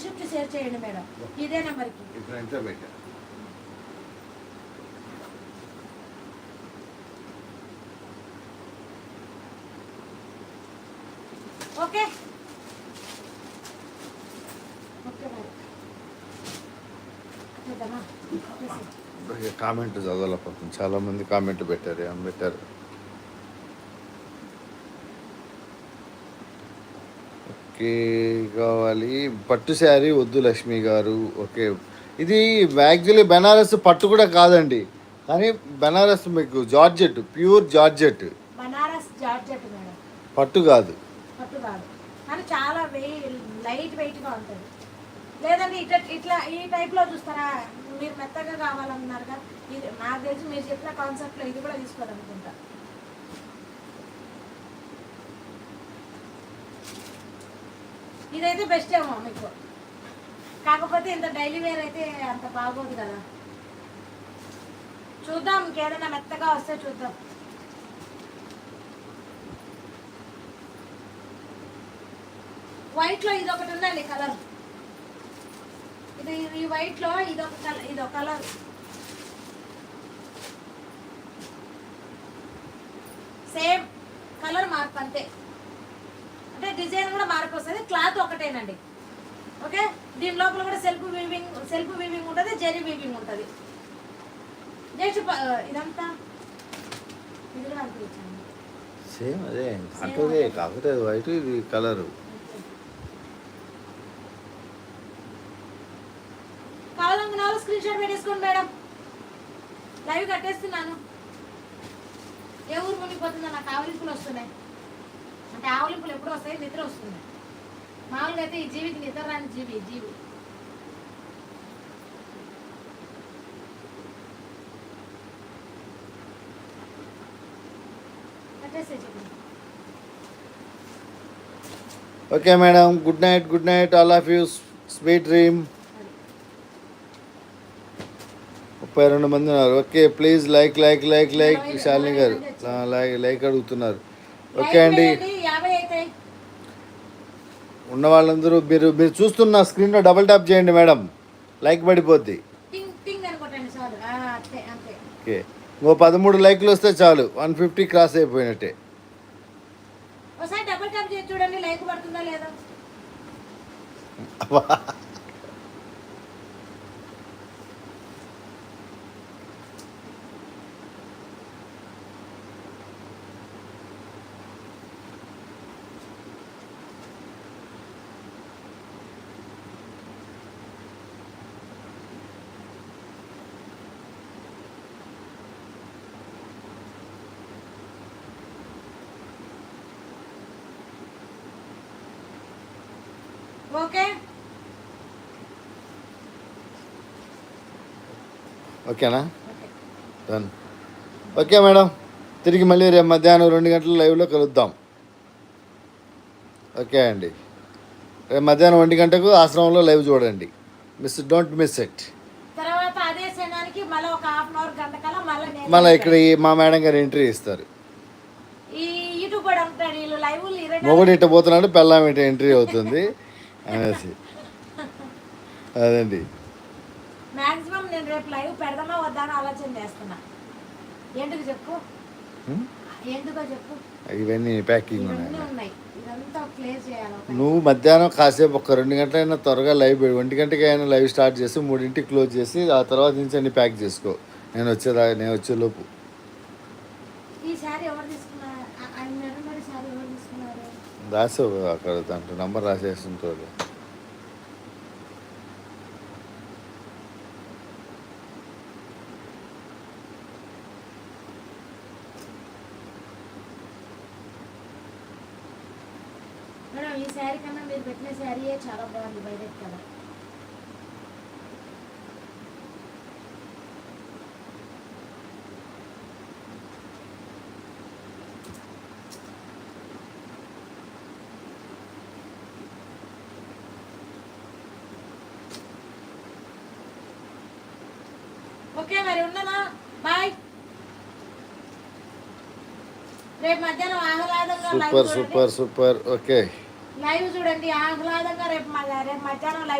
Receipt share చేయండి madam. ఇదే నెంబర్కి. ఓకే. కామెంట్ చదవలేకపోతుంది చాలా మంది కామెంట్లు పెట్టారు ఏం పెట్టారు? ఓకే కావాలి. పట్టు శారీ వద్దు లక్ష్మి గారు. ఓకే. ఇది యాక్చువల్లీ బెనారస్ పట్టు కూడా కాదండి. కానీ బెనారస్ మీకు georgette pure georgette. Banaras georgette madam. పట్టు కాదు. చాలా లైట్ వెయిట్గా ఉంటుంది. లేదంటే ఇట్లా ఇట్లా ఈ టైప్లో చూస్తారా? మీరు మెత్తగా కావాలన్నారుగా. ఇది నాకు తెలిసి మీరు చెప్పిన కాన్సెప్ట్లో ఇది కూడా తీసుకోవాలనుకుంటా. ఇదైతే బెస్ట్ ఏమో మీకు. కాకపోతే ఇంత డైలీ వేర్ అయితే అంత బాగోదు కదా. చూద్దాం ఇంకేదైనా మెత్తగా వస్తే చూద్దాం. వైట్లో ఇది ఒకటి ఉందండి కలర్ ఇది ఈ వైట్లో ఇదొక ఇది ఒక కలర్ ఇది ఒక కలర్ సేమ్ కలర్ మార్పు అంతే. అంటే డిజైన్ కూడా మార్పు వస్తుంది క్లాత్ ఒకటేనండి. ఓకే? దీని లోపల కూడా సెల్ఫ్ వీవింగ్ సెల్ఫ్ వీవింగ్ ఉంటుంది జెరీ వీవింగ్ ఉంటుంది. ప- ఇదంతా ఇది కూడా అంతే సేమ్ అదే అంటే కాకపోతే వైట్ ఇది కలరు కావాలనుకున్న వాళ్ళు స్క్రీన్ షాట్ పెట్టేసుకోండి మేడం. లైవ్ కట్టేస్తున్నాను. ఏ ఊరు మునిగిపోతుందో నాకు ఆవలింపులు వస్తున్నాయి. అంటే ఆవలింపులు ఎప్పుడు వస్తాయి నిద్ర వస్తుంది. మామూలుగా అయితే ఈ జీవికి నిద్ర రాని జీవి జీవి. Okay madam good night good night all of you sweet dream. ముప్పై రెండు మంది ఉన్నారు. Okay please like like like like Shalini garu. Like like అడుగుతున్నారు. ఓకే అండి. ఉన్న వాళ్ళందరూ మీరు మీరు చూస్తున్న స్క్రీన్లో డబుల్ ట్యాప్ చేయండి మేడం. లైక్ పడిపోద్ది. ఓకే. ఇంకో పదమూడు లైక్లు వస్తే చాలు. వన్ ఫిఫ్టీ క్రాస్ అయిపోయినట్టే. చూడండి లైక్ పడుతుందా లేదా? ఓకే? ఓకేనా? ఓకే. Done okay madam. తిరిగి మళ్ళీ రేపు మధ్యాహ్నం రెండు గంటల లైవ్లో కలుద్దాం. ఓకే అండి. రేపు మధ్యాహ్నం ఒంటి గంటకు ఆశ్రమంలో లైవ్ చూడండి. మిస్ డోంట్ మిస్ ఇట్ మళ్ళీ ఇక్కడ మా మేడం గారు ఎంట్రీ ఇస్తారు. మొగుడు ఇట్ట పోతున్నాడు పెళ్ళాం ఇట్ట ఎంట్రీ అవుతుంది. అనేసి అదండి మాక్సిమం నేను రేపు లైవ్ పెడదామా వద్దా అని ఆలోచన చేస్తున్నా. ఎందుకు చెప్పు? హ్మ్? ఎందుకో చెప్పు. ఇవన్నీ ప్యాకింగ్ ఉన్నాయి? నువ్వు మధ్యాహ్నం కాసేపు ఒక రెండు గంటలైనా త్వరగా లైవ్ పెడు. ఒంటి గంటకి అయినా లైవ్ స్టార్ట్ చేసి మూడింటికి క్లోజ్ చేసి ఆ తర్వాత నుంచి అన్ని ప్యాక్ చేసుకో. నేను వచ్చేదా నేను వచ్చే లోపు ఈ శారీ ఎవరు తీసుకున్నారు ఆ- ఆయన నెరమడి శారీ ఎవరు తీసుకున్నారు రాసావు అక్కడ దాంట్లో నంబర్ రాసేస్తుంటారు మేడం ఈ శారీ కన్నా మీరు పెట్టిన శారీయే చాలా బాగుంది బయట కదా ఓకే మరి ఉండనా బాయ్. రేపు మధ్యాహ్నం ఆహ్లాదంగా super. Super super. Okay. Live చూడండి ఆహ్లాదంగా రేపు రేపు మధ్యాహ్నం లైవ్